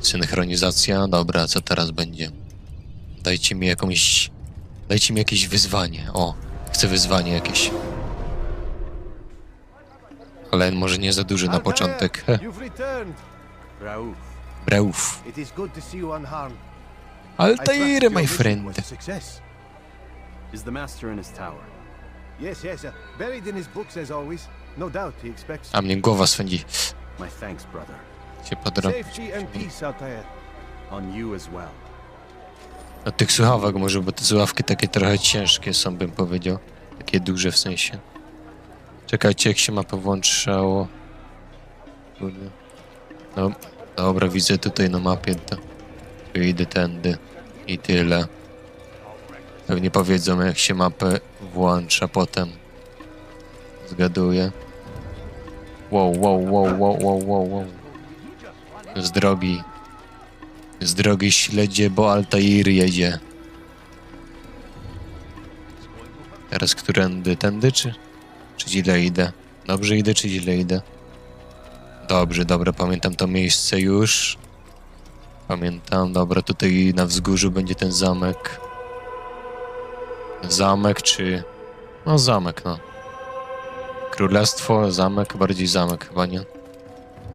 Synchronizacja, dobra, co teraz będzie? Dajcie mi jakąś... Dajcie mi jakieś wyzwanie, o. Chcę wyzwanie jakieś. Ale może nie za duży na początek. Unharmed. I Altair, my friend. is the master in his tower? Yes, yes, uh, buried in his books as always. No doubt he expects A mnie głowa swędzi. My thanks, brother. Podrobić. safety and peace, Altair. On you as well. Od tych słuchawek może, bo te słuchawki takie trochę ciężkie są, bym powiedział. Takie duże w sensie. Czekajcie, jak się mapę włączało. Kurde. No, dobra, widzę tutaj na mapie to. Idę tędy. I tyle. Pewnie powiedzą, jak się mapę włącza potem. Zgaduję. Wow, wow, wow, wow, wow, wow, wow. Z drogi. Z drogi śledzie, bo Altair jedzie. Teraz którędy? Tędy czy? Czy źle idę? Dobrze idę, czy źle idę? Dobrze, dobra, pamiętam to miejsce już. Pamiętam, dobra, tutaj na wzgórzu będzie ten zamek. Zamek czy... No zamek, no. Królestwo, zamek, bardziej zamek chyba, nie?